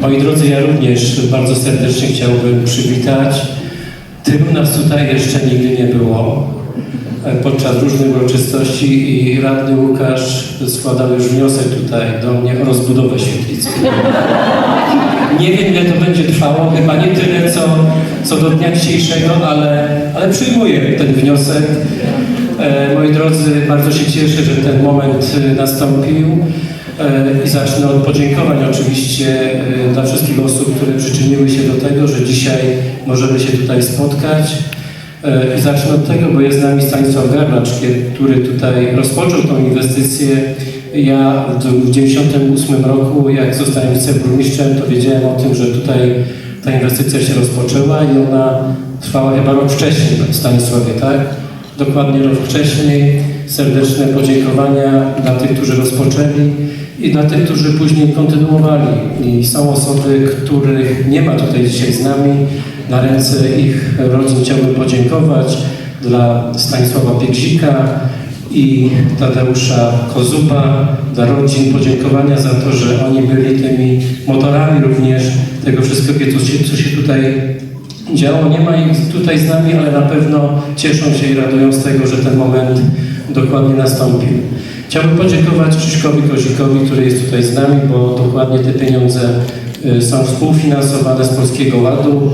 Moi drodzy, ja również bardzo serdecznie chciałbym przywitać. Tylu nas tutaj jeszcze nigdy nie było e, podczas różnych uroczystości i radny Łukasz składał już wniosek tutaj do mnie o rozbudowę świetlicy. Nie wiem, ile to będzie trwało, chyba nie tyle, co, co do dnia dzisiejszego, ale, ale przyjmuję ten wniosek. E, moi drodzy, bardzo się cieszę, że ten moment e, nastąpił i zacznę od podziękowań oczywiście e, dla wszystkich osób, które przyczyniły się do tego, że dzisiaj możemy się tutaj spotkać. E, I zacznę od tego, bo jest z nami Stanisław Garnacz, który tutaj rozpoczął tą inwestycję. Ja w 1998 roku, jak zostałem wiceburmistrzem, to wiedziałem o tym, że tutaj ta inwestycja się rozpoczęła i ona trwała chyba rok wcześniej, Stanisławie, tak? Dokładnie rok wcześniej. Serdeczne podziękowania dla tych, którzy rozpoczęli i dla tych, którzy później kontynuowali. I są osoby, których nie ma tutaj dzisiaj z nami. Na ręce ich rodzin chciałbym podziękować. Dla Stanisława Piegzika i Tadeusza Kozuba, dla rodzin podziękowania za to, że oni byli tymi motorami również tego wszystkiego, co się, co się tutaj działo. Nie ma ich tutaj z nami, ale na pewno cieszą się i radują z tego, że ten moment dokładnie nastąpił. Chciałbym podziękować Krzyśkowi Kozikowi, który jest tutaj z nami, bo dokładnie te pieniądze y, są współfinansowane z Polskiego Ładu.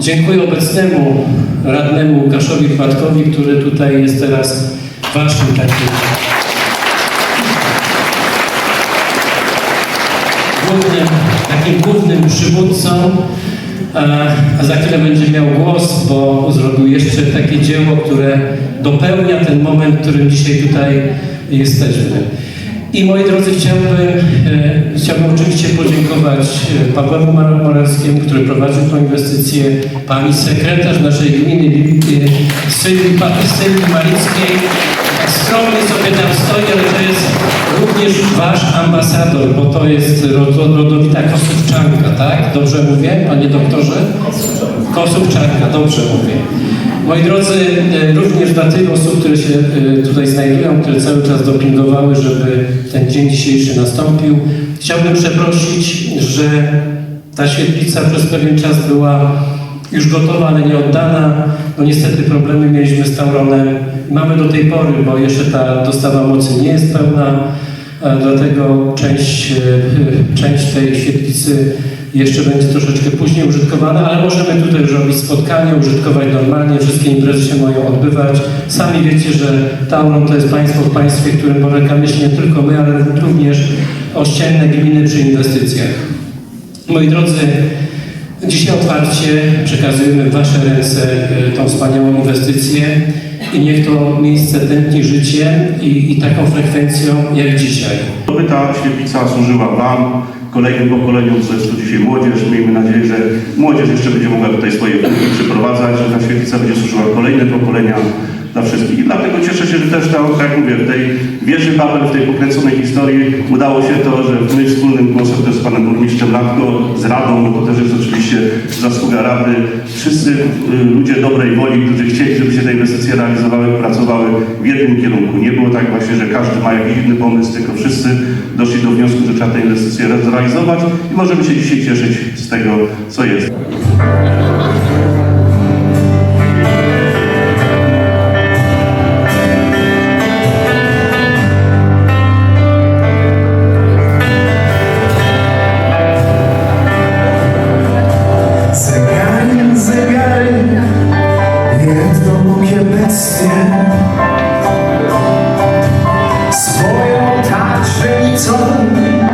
Dziękuję obecnemu radnemu Łukaszowi Chwatkowi, który tutaj jest teraz waszym takim głównym, takim głównym przywódcą, a, za chwilę będzie miał głos, bo zrobił jeszcze takie dzieło, które dopełnia ten moment, w którym dzisiaj tutaj jesteśmy. I moi drodzy, chciałbym, e, chciałbym oczywiście podziękować e, Pawłowi Morelskiemu, który prowadził tę inwestycję, pani sekretarz naszej gminy e, Sylwii Malickiej. Tak skromnie sobie tam stoi, ale to jest również wasz ambasador, bo to jest ro- rodowita Kosówczanka, tak? Dobrze mówię, panie doktorze? Kosówczanka, dobrze mówię. Moi drodzy, e, również dla tych osób, które się e, tutaj znajdują, które cały czas dopingowały, żeby ten dzień dzisiejszy nastąpił, chciałbym przeprosić, że ta świetlica przez pewien czas była już gotowa, ale nie oddana. No niestety problemy mieliśmy z Tauronem. Mamy do tej pory, bo jeszcze ta dostawa mocy nie jest pełna, e, dlatego część, e, część tej świetlicy jeszcze będzie troszeczkę później użytkowana, ale możemy tutaj już robić spotkanie, użytkować normalnie, wszystkie imprezy się mają odbywać. Sami wiecie, że Tauron to jest państwo w państwie, w którym borykamy się nie tylko my, ale również ościenne gminy przy inwestycjach. Moi drodzy, dzisiaj otwarcie przekazujemy w Wasze ręce e, tą wspaniałą inwestycję i niech to miejsce tętni życiem i, i taką frekwencją jak dzisiaj. Aby ta świetlica służyła Wam, kolejnym pokoleniom, co jest tu dzisiaj młodzież. Miejmy nadzieję, że młodzież jeszcze będzie mogła tutaj swoje wnuki przyprowadzać, że ta świetlica będzie służyła kolejne pokolenia dla wszystkich. I dlatego cieszę się, że też ta, tak jak mówię, w tej wieży Babel, w tej pokręconej historii udało się to, że my wspólnym głosem z panem burmistrzem Latko, z Radą, bo też jest oczywiście zasługa Rady. Wszyscy y, ludzie dobrej woli, którzy chcieli, żeby się te inwestycje realizowały, pracowały w jednym kierunku. Nie było tak właśnie, że każdy ma jakiś inny pomysł, tylko wszyscy doszli do wniosku, że trzeba te inwestycje zrealizować i możemy się dzisiaj cieszyć z tego, co jest. 서